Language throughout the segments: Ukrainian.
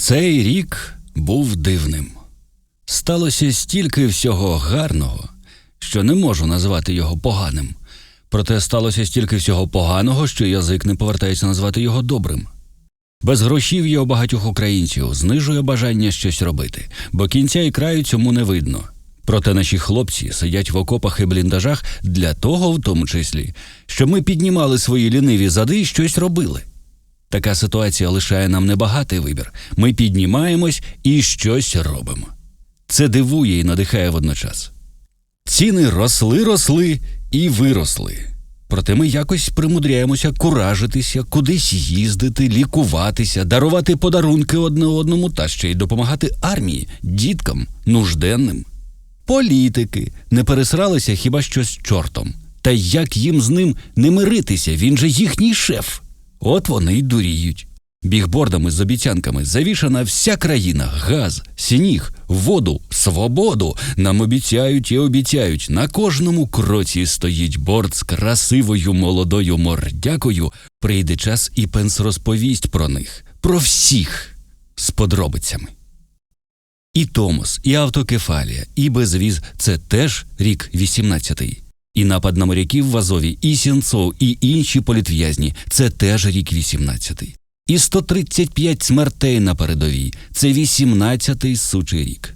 Цей рік був дивним. Сталося стільки всього гарного, що не можу назвати його поганим. Проте сталося стільки всього поганого, що язик не повертається назвати його добрим. Без грошів є у багатьох українців знижує бажання щось робити, бо кінця і краю цьому не видно. Проте наші хлопці сидять в окопах і бліндажах для того, в тому числі, що ми піднімали свої ліниві зади і щось робили. Така ситуація лишає нам небагатий вибір. Ми піднімаємось і щось робимо. Це дивує і надихає водночас. Ціни росли, росли і виросли. Проте ми якось примудряємося куражитися, кудись їздити, лікуватися, дарувати подарунки одне одному та ще й допомагати армії, діткам, нужденним. Політики не пересралися хіба що з чортом. Та як їм з ним не миритися, він же їхній шеф. От вони й дуріють. Бігбордами з обіцянками завішана вся країна, газ, сніг, воду, свободу. Нам обіцяють і обіцяють. На кожному кроці стоїть борт з красивою молодою мордякою. Прийде час і пенс розповість про них, про всіх з подробицями. І Томос, і автокефалія, і безвіз це теж рік 18-й. І напад на моряків в Азові, і Сінцов, і інші політв'язні це теж рік 18-й. І 135 смертей на передовій це 18-й сучий рік.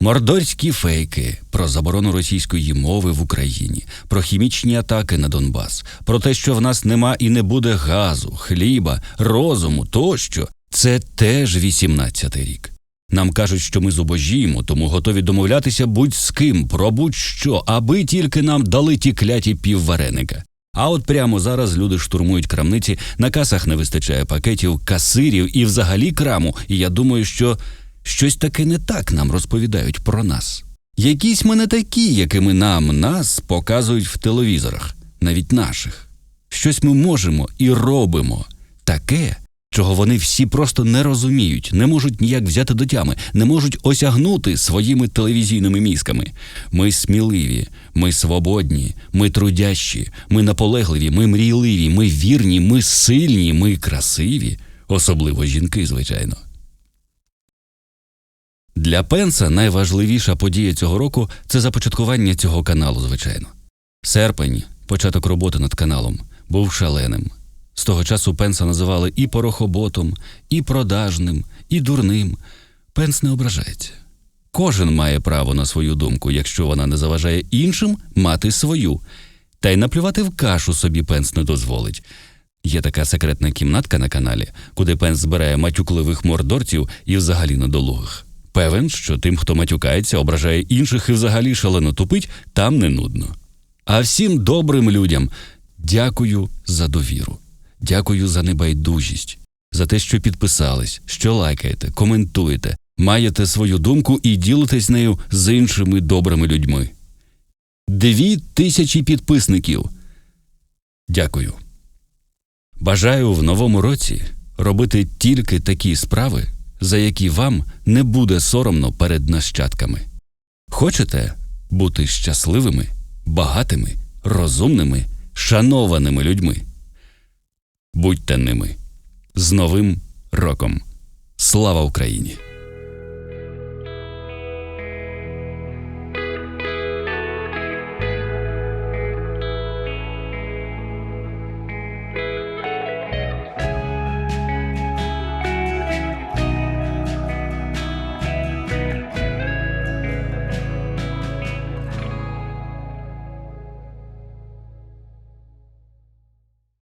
Мордорські фейки про заборону російської мови в Україні, про хімічні атаки на Донбас, про те, що в нас нема і не буде газу, хліба, розуму тощо це теж 18-й рік. Нам кажуть, що ми зубожіємо, тому готові домовлятися будь з ким, про будь-що, аби тільки нам дали ті кляті піввареника. А от прямо зараз люди штурмують крамниці, на касах не вистачає пакетів, касирів і взагалі краму. І я думаю, що щось таке не так нам розповідають про нас. Якісь ми не такі, якими нам нас показують в телевізорах, навіть наших. Щось ми можемо і робимо таке, чого вони всі просто не розуміють, не можуть ніяк взяти до тями, не можуть осягнути своїми телевізійними мізками. Ми сміливі, ми свободні, ми трудящі, ми наполегливі, ми мрійливі, ми вірні, ми сильні, ми красиві, особливо жінки, звичайно. Для Пенса найважливіша подія цього року це започаткування цього каналу, звичайно. Серпень, початок роботи над каналом, був шаленим. З того часу Пенса називали і порохоботом, і продажним, і дурним. Пенс не ображається. Кожен має право на свою думку, якщо вона не заважає іншим мати свою. Та й наплювати в кашу собі Пенс не дозволить. Є така секретна кімнатка на каналі, куди Пенс збирає матюкливих мордорців і взагалі недолугих. Певен, що тим, хто матюкається, ображає інших і взагалі шалено тупить, там не нудно. А всім добрим людям дякую за довіру. Дякую за небайдужість, за те, що підписались, що лайкаєте, коментуєте, маєте свою думку і ділитесь нею з іншими добрими людьми. Дві тисячі підписників. Дякую. Бажаю в новому році робити тільки такі справи, за які вам не буде соромно перед нащадками. Хочете бути щасливими, багатими, розумними, шанованими людьми? Будьте ними. З Новим роком. Слава Україні!